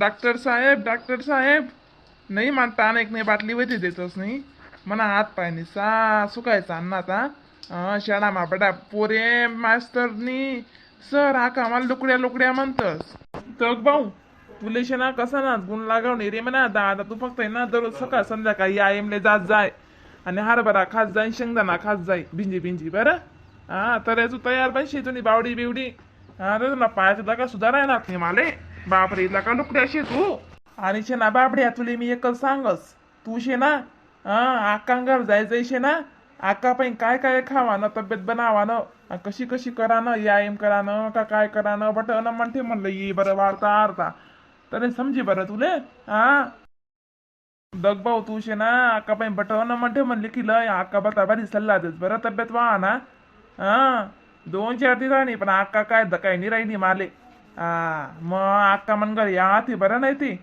Doctor साहेब doctor साहेब. नाही म्हणता ताण एक नाही बाटली वरती देतोस नाही. म्हणा हात पायनी सा सुकायचा अन्न आता. शाळा मापडा. पोरे मास्तरनी. सर हा कामाला लुकड्या लुकड्या म्हणतस? तर भाऊ तुले शेणा कसा ना गुण लागावणे रे म्हणा. दादा तू फक्त ना दररोज सकाळ संध्याकाळी आयमले जात जाय. आणि हरभरा खास जाय शेंगदाणा खास जाय. भिंजी भिंजी बरं? हा तर तू तयार पाहिजे शेतून बावडी बिवडी. हा तर तुला दगा सुद्धा राहणार नाही माले. बापरे इथला का लुकड्या शे तू. आणि शे ना बापड्या तुले मी एकच सांगस. तू शे ना हा आकांगार जायचं शे ना आका पण काय काय खावानं तब्येत बनावा ना कशी कशी करा ना यायम करानं का काय करा ना बट ना म्हणते म्हणलं ये बरं वार्ता अर्धा तर समजी बरं तुले हा. दग भाऊ तू शे ना आका पण बटन म्हणते म्हणले की लय आका बता बरी सल्ला देस बरं तब्येत वा ना हा. दोन चार दिवस राहिली पण अक्का काय काय राहिली माले हा मग अक्का म्हणगर या ती बरं नाही ती.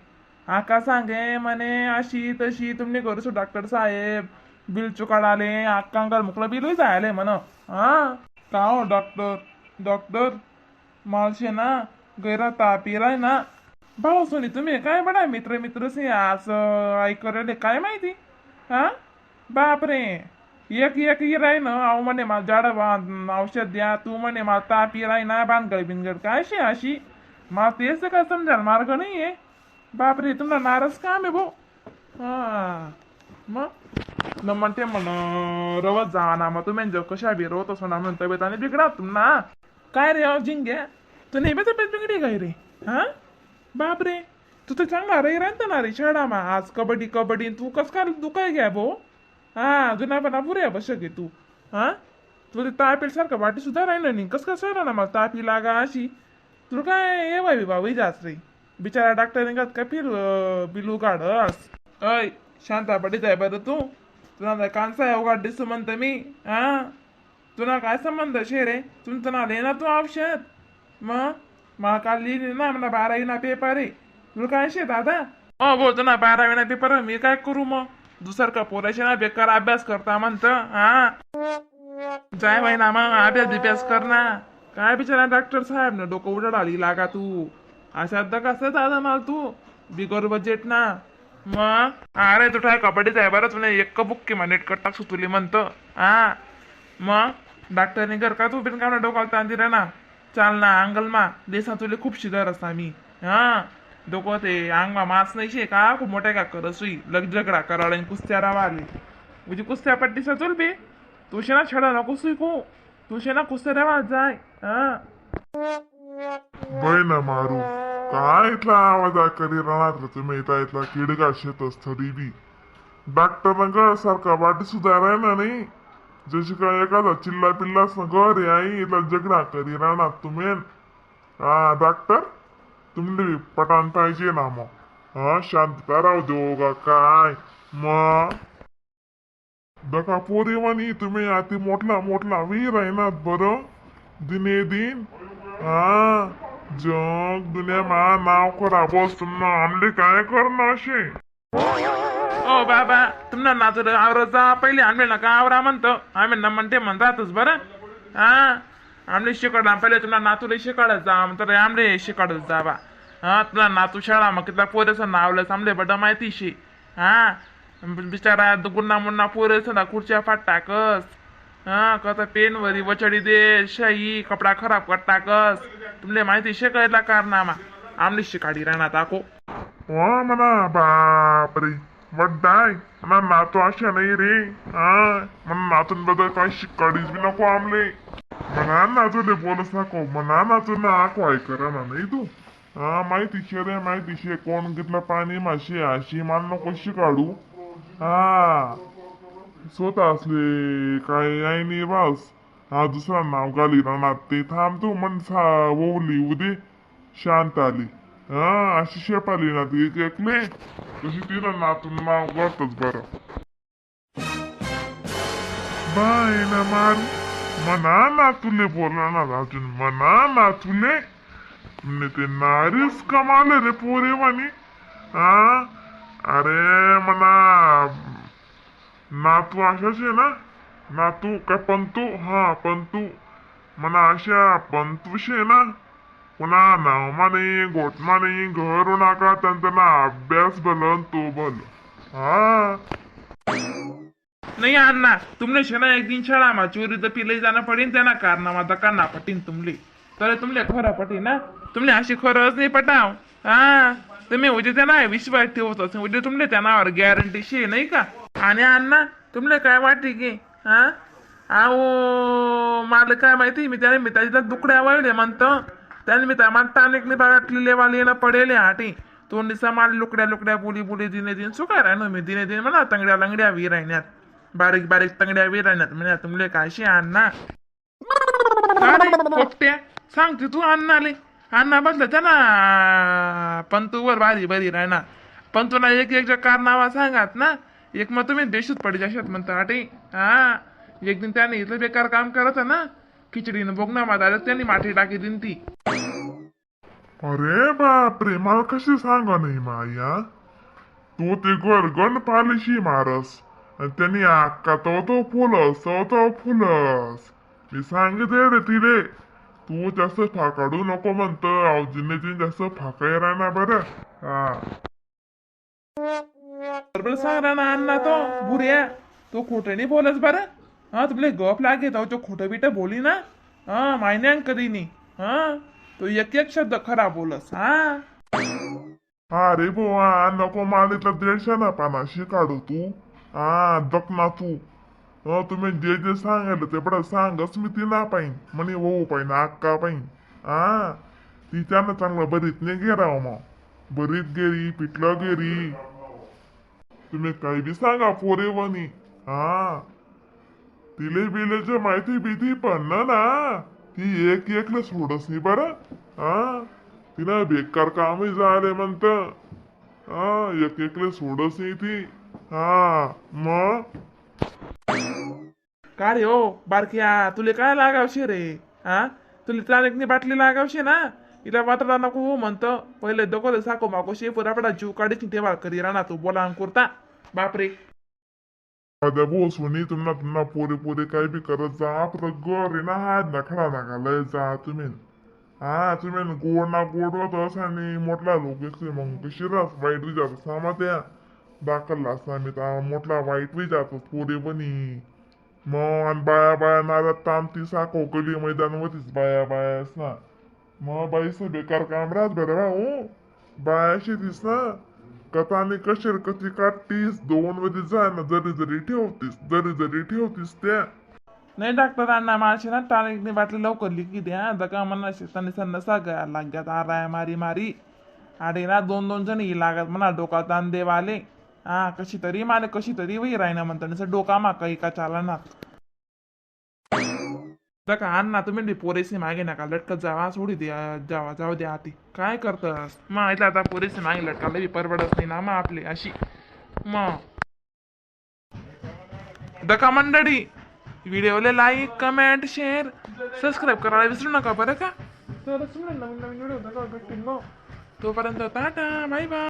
आका सांगे म्हणे अशी तशी तुम्ही करू शो डॉक्टर साहेब. बिल चुकाडाले आकांकर मुकलं बिल जायले म्हण. हा का हो डॉक्टर? डॉक्टर? मालशे ना गैरा ताप येलाय ना. भाऊ सोनी तुम्ही काय बडा मित्र मित्र से असं ऐकले काय माहिती? हा बापरे. एक एक येराय ना अहो म्हणे मला जाड औषध द्या तू म्हणे मला ताप येराय ना बांधगड बिनगड. काय शे अशी? मला तेच काय समजाल मार्ग नाही आहे बापरे तुमला नाराज काम आहे भाऊ? हां. मग? न म्हणते म्हण रवत जा ना मग तुम्ही जो कशा बी रोत असो ना म्हणून तब्येत आणि बिघडा तुमना. काय रे अहो तू नेहमी तब्येत बिघडी काय रे? हा? बापरे तू तर चांगला रे राहता ना रे शाळामा. आज कबड्डी कबड्डी तू कस काय तू काय घ्या भाऊ? हा जुना पण पुरे बस घे तू. हा? तुला ताप सारखं वाटी सुद्धा राहिलं नाही. कस कसं राहणार ना मग तापी लागा अशी? तुला काय ये बाई बाबा जाच रे बिचारा डॉक्टरने का फिर बिलू काढस अय शांता पडीत आहे बरं तू. तुला कांसा आहे उघड दिसतो म्हणतं मी. हा? तुला काय संबंध शे रे तुमचं ना ना तू औषध. मग? मला काल लिहिली ना मला बारावी ना पेपर आहे. तुला काय शे दादा? अ बोलतो ना बारावी ना पेपर मी काय करू मग? दुसर का पोराशी ना बेकार अभ्यास करता म्हणत हा? जाय बाई ना मग अभ्यास बिभ्यास कर ना. काय बिचारा डॉक्टर साहेब ना डोकं उडाली आली लागा तू? अशा कसं दादा मला तू? बिगर बजेट ना. मग? अरे तू काय कबड्डीच आहे बरं? तुला एक बुक्की मा नेटकट टाकसू सुतुली म्हणतो हा? मग? डॉक्टरने घर का तू बिन का डोकाला ताण दिला ना? चाल ना अंगल मा देसा तुले खूप शिदार असता मी हा? डोकं ते अंगमा मास नाही शे का? खूप मोठ्या का? कर सुई. लग झगडा कराळ आणि कुस्त्या रावा आली. म्हणजे कुस्त्या पट्टी सचुल बे. तू ना छडा नको सुई को तू ना कुस्त्या रावा जाय. हा. बैना मारू. काय इथला आवाज करी राहणार तुम्ही? इथला किड का शेतस थरी बी? डॉक्टर सारखा वाटी सुद्धा राहिना नाही. जशी काय एखादा चिल्ला पिल्लास ना घर आई इथला जगडा करी राहणार तुम्ही? हा डॉक्टर तुम्ही बी पटान पाहिजे ना मग. हा शांतता राहू देऊ का काय? मग? दका पोरी म्हणी तुम्ही अति मोठला मोठला वीर आहे ना बरं? दिने दिन? हा? जग दुनिया मा नाव करा बस तुम्हाला आमले काय करणार असे? ओ बाबा तुम्हाला नाचू आवर जा पहिले आम्ही नका आवरा म्हणतो. आम्ही न म्हणते म्हणतातच बरं. हा? आमले शिकाडा पहिले तुला नातूला शिकाडत जा तर आमले शिकाडत जा बा हा तुला नातू शाळा मग कितला पोरेचं नावलं आमले बडा माहिती शे हा बिचारा गुन्ना मुन्ना पोरेचं ना खुर्च्या फाट टाकस. हा कसं पेन वरी वचडी दे शाई कपडा खराब कर टाकस. तुमले माहिती शिकायला कारनामा. आमली शिकाडी राहणार टाको वा म्हणा बापरे वड्डाय म्हणा नातू अशा नाही रे. हा म्हणा नातून बद्दल काही शिकाडीच बी नको आमले. म्हणा नातूले बोलच नको म्हणा नातू ना आको करा ना नाही तू हा माहिती शे रे माहिती शे कोण घेतलं पाणी माशी अशी मान नको काढू हा स्वतः असले काय आई नाही बस हा दुसरा नाव गाली राहणार ते थांब तू मन ओवली उदे शांत आली हा अशी शेप आली ना ती एक एकले तशी तिला नातून नाव करतच बरं बाय ना मारू मना नातुले बोलणार अजून मना नातुले म्हणजे ते नारीच कमाले रे पोरे म्हणे हा अरे मना नातू अशाच आहे ना नातू काय पंतू हा पंतू म्हणा अशा आहे ना पुन्हा नावमा नाही गोटमा नाही घरू नका त्यांचा ना अभ्यास भलन तो भल हा नहीं अन्ना तुमने शना एक दिन शाळा मा चोरी तो पिले जाना पड़ी तेना कारनामा तो करना पटीन तुमले तर तुमले खरं पटी ना तुमले अशी खरंच नाही पटाव हा? तुम्ही उद्या त्यांना विश्वास ठेवत असेल उद्या तुमले त्यांनावर गॅरंटी शे नाही का? आणि अण्णा तुमले काय वाटते की हा? अहो मला काय माहिती मी त्याने मी त्याच्या दुकड्या वळले म्हणतो. त्याने मी त्या मला टानिकली बागातली वाली येणं पडेले हाटी. तोंडीचा निसा माल लुकड्या लुकड्या बोली बुली दिने दिन सुकाय राहणं मी दिने दिन म्हणा तंगड्या लंगड्या वी राहण्यात बारीक बारीक तंगड्या विराण्यात राहण्यात तुमले काशी अण्णा पोपट्या सांगते तू अण्णाले अण्णा बसलं त्या ना पंतूवर भारी बरी राहणार. पण तुला एक एक कारनावा सांगात ना एक मग तुम्ही देशच पडी जाशात म्हणता आटे हा एक दिन त्याने इथलं बेकार काम करत ना खिचडीनं बोगना माझा त्यांनी माठी टाकी दिन ती. अरे बापरे मला कशी सांगा नाही माया? तू ते गण पालिशी मारस. त्यांनी अक्का तो तो फुलस तो तो फुलस मी सांगितले रे तिले तू जास्त फाकाडू नको म्हणत. आवजीने तीन जास्त फाकाय राहणार बरं. हा. सांग ना अण्णा तो बुऱ्या. तो खोटं नाही बोलस बरं? हा तुमले गप लागे तो खोटं बिटं बोली ना. हा मायन्यान कधी नाही हा तो एक एक शब्द खरा बोलस हा. अरे बुवा नको मालितला दीडशे ना पानाशी काढू तू. हा दक ना तू हं, तुम्ही जे जे सांगायला ते बडा सांगच मी ती ना पाहिन म्हणे हो पाहिन अक्का पाहिन. हा तिच्यानं चांगलं बरीत नाही गेराव मग. बरीत गेरी पिटलं गेरी तुम्ही काही बी सांगा पोरे वनी हा. तिले बिलेचे माहिती भीती पण ना ना. ती एक एकले सोडस नाही बरं. हा. तिला बेकार कामही झाले म्हणत. हा एक एकले सोडस नाही ती. हा मग? का रे हो बारक्या तुले काय लागावशे रे? हा? तुले चालकनी बाटली लागावशे ना? इला वाटला नको हो म्हणतं. पहिले दगो साको माको शे पुरापडा जीव काढीची ठेवा करी राणा तू? बोला अंकुरता. बापरे. अद्या बो सोनी तुम्हाला तुम्हाला पोरे पोरे काही बी करत जा. आपलं घर आहे ना हा नखडा नका लय जा तुम्ही. हा तुम्ही गोड ना गोड होत अस आणि मोठला लोक मग कशी रास वाईट जातो सामा त्या दाखल असता मोठला वाईट बी जातो पोरे बनी मग आणि बाया बाया नारात तामती साको कोकली मैदानवरतीच बाया बाया ना मग बाईचं बेकार काम राहत बरं भाऊ बायाशी हो. बाया ना कथाने कशेर कथी काढतीस दोन मध्ये जा ना जरी जरी ठेवतीस जरी जरी ठेवतीस त्या. नाही डॉक्टर अण्णा ना टाळीकनी बाटली लवकर लिखी द्या. दका म्हणा शेताने सन्न सागा लाग्यात आराय मारी मारी. आडे ना दोन दोन जण ही लागत म्हणा डोका ताण देवाले. हा कशी तरी माने कशी तरी वही राहिना म्हणता. डोका मा काही का चालना दका अण्णा तुम्ही बी पोरेसी मागे नका. लटकत जावा सोडी द्या जावा जाऊ द्या आती काय करतस? मग इथं आता पोरेसी मागे लटकायला बी परवडत नाही ना मग आपली अशी. मग दका मंडळी व्हिडिओला लाईक कमेंट शेअर सबस्क्राईब करायला विसरू नका बरं का? तर नवीन नवीन व्हिडिओ भेटतील मग तोपर्यंत टाटा बाय बाय.